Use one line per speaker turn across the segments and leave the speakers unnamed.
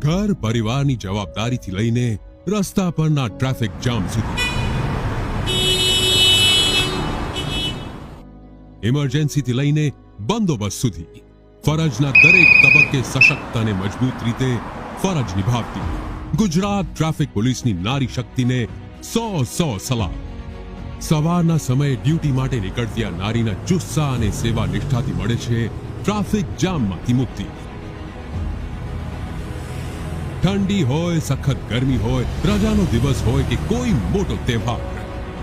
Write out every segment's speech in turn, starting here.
ઘર પરિવારની જવાબદારીથી લઈને રસ્તા પરના ટ્રાફિક જામ સુધી. ઇમરજન્સીથી લઈને બંદોબસ્ત સુધી. ફરજના દરેક તબક્કે સશક્ત અને મજબૂત રીતે ફરજ નિભાવતી. ગુજરાત ટ્રાફિક પોલીસની નારી શક્તિને સો સો સલામ. સવારના સમયે ડ્યુટી માટે નીકળતી આ નારીના જુસ્સા અને સેવા નિષ્ઠાથી મળે છે ટ્રાફિક જામમાંથી મુક્તિ. ઠંડી હોય, સખત ગરમી હોય, રજાનો દિવસ હોય કે કોઈ મોટો તહેવાર.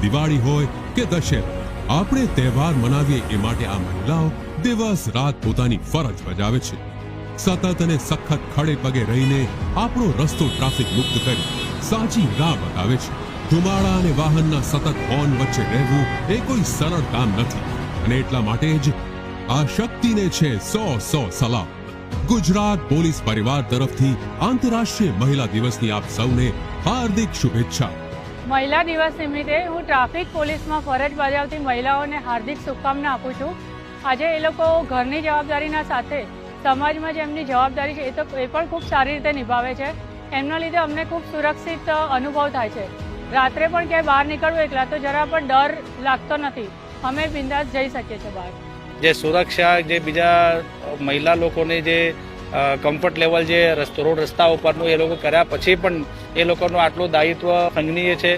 દિવાળી હોય કે દશેરા, આપણે તહેવાર મનાવીએ એ માટે આ મહિલાઓ દિવસ રાત પોતાની ફરજ બજાવે છે. સતત અને સખત ખડે પગે રહીને આપણો રસ્તો ટ્રાફિક મુક્ત કરી સાચી રાહ બતાવે છે. ધુમાડા અને વાહનના સતત હોર્ન વચ્ચે રહેવું એ કોઈ સરળ કામ નથી. અને એટલા માટે જ આ શક્તિને છે સો સો સલામ. ગુજરાત પોલીસ પરિવાર તરફથી આંતરરાષ્ટ્રીય મહિલા દિવસની આપ સૌને હાર્દિક શુભેચ્છા.
મહિલા દિવસ નિમિત્તે હું ટ્રાફિક પોલીસમાં ફરજ બજાવતી મહિલાઓને હાર્દિક શુભકામના આપું છું. આજે એ લોકો ઘરની જવાબદારીના સાથે સમાજમાં જે એમની જવાબદારી છે એ તો એ પણ ખૂબ સારી રીતે નિભાવે છે. એમના લીધે અમને ખૂબ સુરક્ષિત અનુભવ થાય છે. રાત્રે પણ ક્યાંય બહાર નીકળવું એકલા તો જરા પણ ડર લાગતો નથી. અમે બિંદાસ જઈ શકીએ છીએ બહાર.
જે સુરક્ષા, જે બીજા મહિલા લોકોને જે કમ્ફર્ટ લેવલ જે રસ્તો, રોડ રસ્તા ઉપરનું એ લોકો કર્યા પછી પણ એ લોકોનું આટલું દાયિત્વ સંઘનીય છે.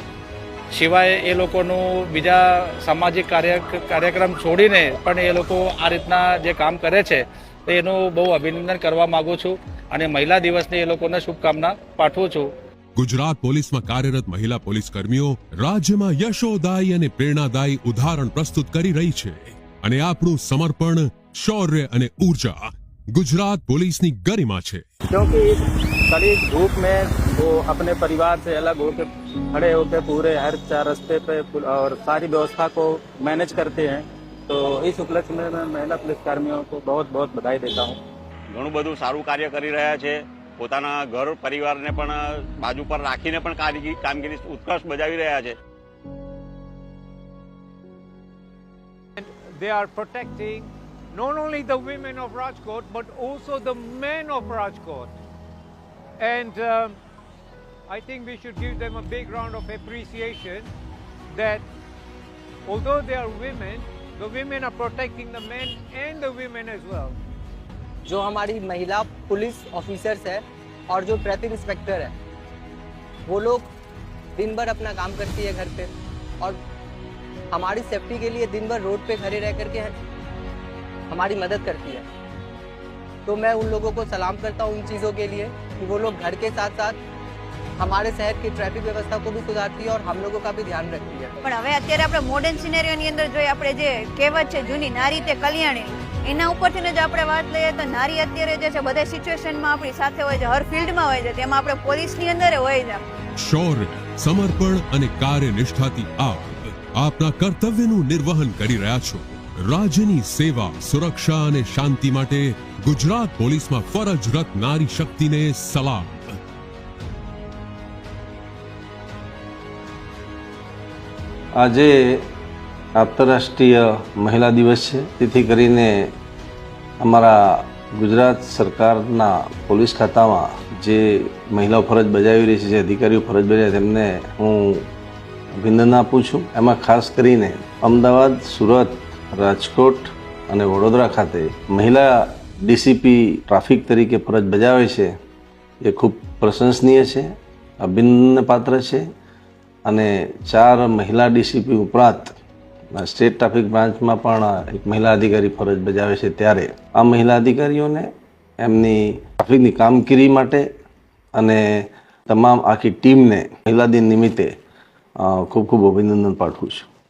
સિવાય એ લોકોનું બીજા સામાજિક કાર્ય, કાર્યક્રમ છોડીને પણ એ લોકો આ રીતના જે કામ કરે છે, તો એનું બહુ અભિનંદન કરવા માંગુ છું અને મહિલા દિવસની એ લોકોને શુભકામના પાઠવું છું.
ગુજરાત પોલીસમાં કાર્યરત મહિલા પોલીસ કર્મીઓ રાજ્યમાં યશોદાયી અને પ્રેરણાદાયી ઉદાહરણ પ્રસ્તુત કરી રહી છે. અને આપણું સમર્પણ શૌર્ય અને ઊર્જા ગુજરાત પોલીસની ગરિમા છે
क्योंकि इस कड़ी धूप में वो अपने परिवार से अलग होकर खड़े होकर पूरे हर चार रास्ते पे पुल- और सारी व्यवस्था को मैनेज करते हैं तो इस उपलक्ष्य में मैं महिला पुलिस कर्मियों को बहुत बहुत बधाई देता हूँ
ઘણું બધું સારું કાર્ય કરી રહ્યા છે પોતાના ઘર પરિવારને પણ બાજુ પર રાખીને પણ કામગીરી કામગીરી ઉત્કર્ષ બજાવી રહ્યા છે
they are protecting not only the women of Rajkot but also the men of Rajkot. And um, I think we should give them a big round of appreciation that although they are women, the women are protecting the men and the women as well.
जो हमारी महिला police officers है और जो traffic inspector है वो लोग दिन भर अपना काम करती है घर पे और हमारी सेफ्टी के लिए दिन भर रोड पे खड़े रह करके हमारी मदद करती है तो मैं उन लोगों को सलाम करता हूँ इन चीज़ों के लिए कि वो लोग घर के साथ साथ हमारे शहर की ट्रैफिक व्यवस्था को भी सुधारती है और हम लोगों का भी ध्यान रखती है
પણ હવે અત્યારે આપણે મોડર્ન સિનેરિયોની અંદર જોઈએ આપણે જે કહેવત છે જૂની નારી તે કલ્યાણી એના ઉપરથી જ આપણે વાત લઈએ તો નારી અત્યારે જે છે બધા સિચ્યુએશનમાં આપણી સાથે હોય છે હર ફિલ્ડમાં હોય છે તેમાં આપણે પોલીસની અંદર હોય છે
શૌર્ય સમર્પણ અને કાર્યનિષ્ઠાથી આપ આપના કર્તવ્યનું નિર્વહન કરી રહ્યા છો. રાજ્યની સેવા, સુરક્ષા અને શાંતિ માટે ગુજરાત પોલીસમાં ફરજરત નારી શક્તિને સલામ.
આજે આંતરરાષ્ટ્રીય મહિલા દિવસ છે. તેથી કરીને અમારા ગુજરાત સરકારના પોલીસ ખાતામાં જે મહિલાઓ ફરજ બજાવી રહી છે, જે અધિકારીઓ ફરજ બજાવે તેમને હું અભિનંદન આપું છું. એમાં ખાસ કરીને અમદાવાદ, સુરત, રાજકોટ અને વડોદરા ખાતે મહિલા ડીસીપી ટ્રાફિક તરીકે ફરજ બજાવે છે. એ ખૂબ પ્રશંસનીય છે અભિનંદન પાત્ર છે અને ચાર મહિલા ડીસીપી ઉપરાંત સ્ટેટ ટ્રાફિક બ્રાન્ચમાં પણ એક મહિલા અધિકારી ફરજ બજાવે છે ત્યારે. આ મહિલા અધિકારીઓને એમની ટ્રાફિકની કામગીરી માટે અને તમામ આખી ટીમને મહિલા દિન નિમિત્તે ખૂબ ખૂબ અભિનંદન પાઠવું છું